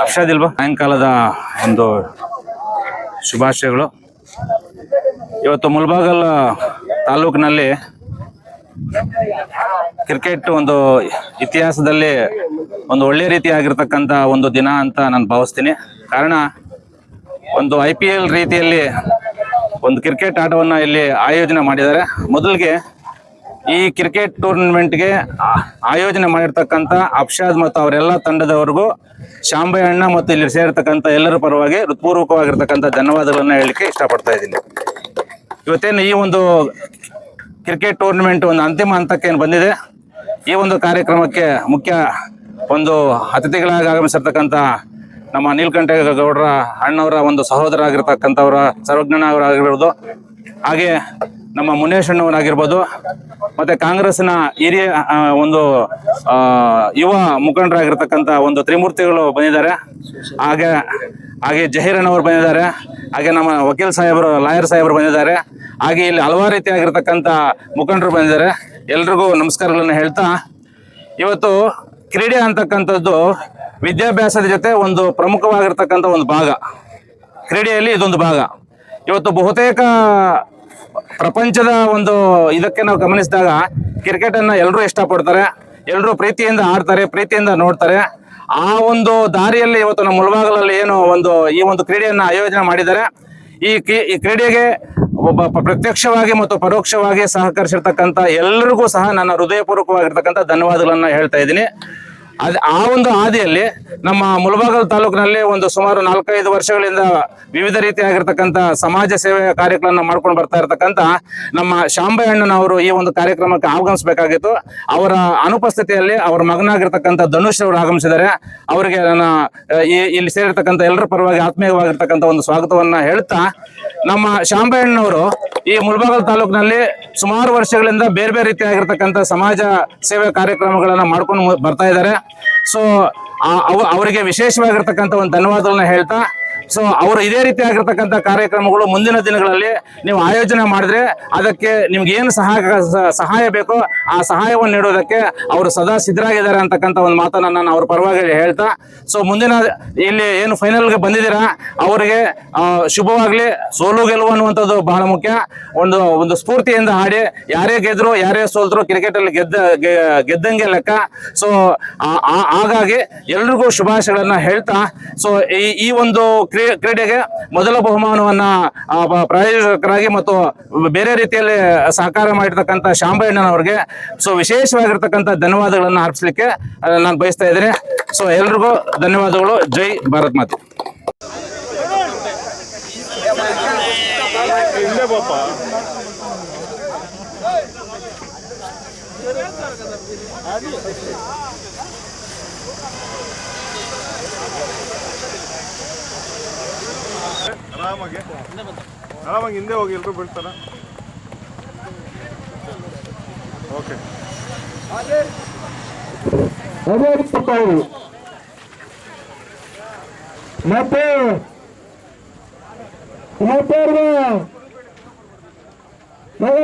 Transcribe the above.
ಅರ್ಷಾದ್. ಇಲ್ವಾ? ಸಾಯಂಕಾಲದ ಒಂದು ಶುಭಾಶಯಗಳು. ಇವತ್ತು ಮುಲ್ಬಾಗಲ್ ತಾಲೂಕಿನಲ್ಲಿ ಕ್ರಿಕೆಟ್ ಒಂದು ಇತಿಹಾಸದಲ್ಲಿ ಒಂದು ಒಳ್ಳೆ ರೀತಿಯಾಗಿರ್ತಕ್ಕಂಥ ಒಂದು ದಿನ ಅಂತ ನಾನು ಭಾವಿಸ್ತೀನಿ. ಕಾರಣ, ಒಂದು ಐ ಪಿ ಎಲ್ ರೀತಿಯಲ್ಲಿ ಒಂದು ಕ್ರಿಕೆಟ್ ಆಟವನ್ನು ಇಲ್ಲಿ ಆಯೋಜನೆ ಮಾಡಿದ್ದಾರೆ. ಮೊದಲಿಗೆ ಈ ಕ್ರಿಕೆಟ್ ಟೂರ್ನಮೆಂಟ್ಗೆ ಆಯೋಜನೆ ಮಾಡಿರ್ತಕ್ಕಂಥ ಅಪ್ಷಾದ್ ಮತ್ತು ಅವರೆಲ್ಲ ತಂಡದವರೆಗೂ ಶಾಂಬಯ್ಯಣ್ಣ ಮತ್ತು ಇಲ್ಲಿ ಸೇರಿರ್ತಕ್ಕಂಥ ಎಲ್ಲರ ಪರವಾಗಿ ಹೃತ್ಪೂರ್ವಕವಾಗಿರ್ತಕ್ಕಂಥ ಧನ್ಯವಾದಗಳನ್ನ ಹೇಳಲಿಕ್ಕೆ ಇಷ್ಟಪಡ್ತಾ ಇದ್ದೀನಿ. ಇವತ್ತೇನು ಈ ಒಂದು ಕ್ರಿಕೆಟ್ ಟೂರ್ನಮೆಂಟ್ ಒಂದು ಅಂತಿಮ ಹಂತಕ್ಕೆ ಏನು ಬಂದಿದೆ, ಈ ಒಂದು ಕಾರ್ಯಕ್ರಮಕ್ಕೆ ಮುಖ್ಯ ಒಂದು ಅತಿಥಿಗಳಾಗಿ ಆಗಮಿಸಿರ್ತಕ್ಕಂಥ ನಮ್ಮ ನೀಲಕಂಠ ಗೌಡರ ಅಣ್ಣವರ ಒಂದು ಸಹೋದರ ಆಗಿರ್ತಕ್ಕಂಥವರ ಸರ್ವಜ್ಞನವರಾಗಿರ್ಬೋದು ಹಾಗೆ ನಮ್ಮ ಮುನೇಶ್ ಅಣ್ಣವರಾಗಿರ್ಬೋದು, ಮತ್ತೆ ಕಾಂಗ್ರೆಸ್ನ ಹಿರಿಯ ಒಂದು ಯುವ ಮುಖಂಡರಾಗಿರ್ತಕ್ಕಂಥ ಒಂದು ತ್ರಿಮೂರ್ತಿಗಳು ಬಂದಿದ್ದಾರೆ. ಹಾಗೆ ಹಾಗೆ ಜಹೀರಣ್ಣವರು ಬಂದಿದ್ದಾರೆ. ಹಾಗೆ ನಮ್ಮ ವಕೀಲ್ ಸಾಹೇಬರು, ಲಾಯರ್ ಸಾಹೇಬರು ಬಂದಿದ್ದಾರೆ. ಹಾಗೆ ಇಲ್ಲಿ ಹಲವಾರು ರೀತಿಯಾಗಿರ್ತಕ್ಕಂಥ ಮುಖಂಡರು ಬಂದಿದ್ದಾರೆ. ಎಲ್ರಿಗೂ ನಮಸ್ಕಾರಗಳನ್ನು ಹೇಳ್ತಾ, ಇವತ್ತು ಕ್ರೀಡೆ ಅಂತಕ್ಕಂಥದ್ದು ವಿದ್ಯಾಭ್ಯಾಸದ ಜೊತೆ ಒಂದು ಪ್ರಮುಖವಾಗಿರ್ತಕ್ಕಂಥ ಒಂದು ಭಾಗ. ಕ್ರೀಡೆಯಲ್ಲಿ ಇದೊಂದು ಭಾಗ. ಇವತ್ತು ಬಹುತೇಕ ಪ್ರಪಂಚದ ಒಂದು ಇದಕ್ಕೆ ನಾವು ಗಮನಿಸಿದಾಗ ಕ್ರಿಕೆಟ್ ಅನ್ನ ಎಲ್ಲರೂ ಇಷ್ಟಪಡ್ತಾರೆ ಎಲ್ಲರೂ ಪ್ರೀತಿಯಿಂದ ಆಡ್ತಾರೆ, ಪ್ರೀತಿಯಿಂದ ನೋಡ್ತಾರೆ. ಆ ಒಂದು ದಾರಿಯಲ್ಲಿ ಇವತ್ತು ನಮ್ಮ ಮುಳಬಾಗಲಲ್ಲಿ ಏನು ಒಂದು ಈ ಒಂದು ಕ್ರೀಡೆಯನ್ನ ಆಯೋಜನೆ ಮಾಡಿದ್ದಾರೆ. ಈ ಈ ಕ್ರೀಡೆಗೆ ಒಬ್ಬ ಪ್ರತ್ಯಕ್ಷವಾಗಿ ಮತ್ತು ಪರೋಕ್ಷವಾಗಿ ಸಹಕರಿಸಿರ್ತಕ್ಕಂಥ ಎಲ್ಲರಿಗೂ ಸಹ ನನ್ನ ಹೃದಯಪೂರ್ವಕವಾಗಿರ್ತಕ್ಕಂಥ ಧನ್ಯವಾದಗಳನ್ನು ಹೇಳ್ತಾ ಇದ್ದೀನಿ. ಅದ್ ಆ ಒಂದು ಹಾದಿಯಲ್ಲಿ ನಮ್ಮ ಮುಳಬಾಗಲ್ ತಾಲೂಕಿನಲ್ಲಿ ಒಂದು ಸುಮಾರು ನಾಲ್ಕೈದು ವರ್ಷಗಳಿಂದ ವಿವಿಧ ರೀತಿಯಾಗಿರ್ತಕ್ಕಂಥ ಸಮಾಜ ಸೇವೆ ಕಾರ್ಯಗಳನ್ನು ಮಾಡ್ಕೊಂಡು ಬರ್ತಾ ಇರತಕ್ಕಂಥ ನಮ್ಮ ಶಾಂಬಯ್ಯಣ್ಣನವರು ಈ ಒಂದು ಕಾರ್ಯಕ್ರಮಕ್ಕೆ ಆಗಮಿಸಬೇಕಾಗಿತ್ತು. ಅವರ ಅನುಪಸ್ಥಿತಿಯಲ್ಲಿ ಅವರ ಮಗನಾಗಿರ್ತಕ್ಕಂಥ ಧನುಷ್ ಅವರು ಆಗಮಿಸಿದ್ದಾರೆ. ಅವರಿಗೆ ನನ್ನ ಇಲ್ಲಿ ಸೇರಿರ್ತಕ್ಕಂಥ ಎಲ್ಲರ ಪರವಾಗಿ ಆತ್ಮೀಯವಾಗಿರ್ತಕ್ಕಂಥ ಒಂದು ಸ್ವಾಗತವನ್ನ ಹೇಳ್ತಾ ನಮ್ಮ ಶಾಂಬಯ್ಯಣ್ಣನವರು ಈ ಮುಳಬಾಗಲ್ ತಾಲೂಕಿನಲ್ಲಿ ಸುಮಾರು ವರ್ಷಗಳಿಂದ ಬೇರೆ ಬೇರೆ ರೀತಿಯಾಗಿರ್ತಕ್ಕಂಥ ಸಮಾಜ ಸೇವೆ ಕಾರ್ಯಕ್ರಮಗಳನ್ನು ಮಾಡ್ಕೊಂಡು ಬರ್ತಾ ಇದ್ದಾರೆ. ಸೊ ಅವರಿಗೆ ವಿಶೇಷವಾಗಿರ್ತಕ್ಕಂಥ ಒಂದು ಧನ್ಯವಾದಗಳನ್ನ ಹೇಳ್ತಾ ಸೊ ಅವರು ಇದೇ ರೀತಿ ಆಗಿರ್ತಕ್ಕಂಥ ಕಾರ್ಯಕ್ರಮಗಳು ಮುಂದಿನ ದಿನಗಳಲ್ಲಿ ನೀವು ಆಯೋಜನೆ ಮಾಡಿದ್ರೆ ಅದಕ್ಕೆ ನಿಮ್ಗೆ ಏನು ಸಹಾಯ ಸಹಾಯ ಬೇಕೋ ಆ ಸಹಾಯವನ್ನು ನೀಡೋದಕ್ಕೆ ಅವರು ಸದಾ ಸಿದ್ಧರಾಗಿದ್ದಾರೆ ಅಂತಕ್ಕಂಥ ಒಂದು ಮಾತನ್ನು ನಾನು ಅವ್ರ ಪರವಾಗಿ ಹೇಳ್ತಾ. ಸೊ ಮುಂದಿನ ಇಲ್ಲಿ ಏನು ಫೈನಲ್ಗೆ ಬಂದಿದ್ದೀರಾ? ಅವರಿಗೆ ಶುಭವಾಗಲಿ. ಸೋಲು ಗೆಲುವು ಅನ್ನುವಂಥದ್ದು ಬಹಳ ಮುಖ್ಯ. ಒಂದು ಒಂದು ಸ್ಫೂರ್ತಿಯಿಂದ ಆಡಿ ಯಾರೇ ಗೆದ್ರು, ಯಾರೇ ಸೋಲ್ತರು ಕ್ರಿಕೆಟ್ ಅಲ್ಲಿ ಗೆದ್ದ ಗೆದ್ದಂಗೆ ಲೆಕ್ಕ. ಸೊ ಹಾಗಾಗಿ ಎಲ್ರಿಗೂ ಶುಭಾಶಯಗಳನ್ನ ಹೇಳ್ತಾ. ಸೊ ಈ ಈ ಒಂದು ಕ್ರೀ- ಕ್ರೀಡೆಗೆ ಮೊದಲ ಬಹುಮಾನವನ್ನ ಪ್ರಾಯೋಜಕರಾಗಿ ಮತ್ತು ಬೇರೆ ರೀತಿಯಲ್ಲಿ ಸಹಕಾರ ಮಾಡಿರ್ತಕ್ಕಂಥ ಶಾಂಬಣ್ಣನವರಿಗೆ ಸೊ ವಿಶೇಷವಾಗಿರ್ತಕ್ಕಂಥ ಧನ್ಯವಾದಗಳನ್ನ ಅರ್ಪಿಸಲಿಕ್ಕೆ ನಾನು ಬಯಸ್ತಾ ಇದ್ದೀನಿ. ಸೊ ಎಲ್ರಿಗೂ ಧನ್ಯವಾದಗಳು. ಜೈ ಭಾರತ್ ಮಾತೆ. ಆರಾಮಾಗಿ ಆರಾಮಾಗಿ ಹಿಂದೆ ಹೋಗಿ ಎಲ್ಲರೂ ಬೀಳ್ತಾರ? ಓಕೆ ಮತ್ತೆ ಮತ್ತೆ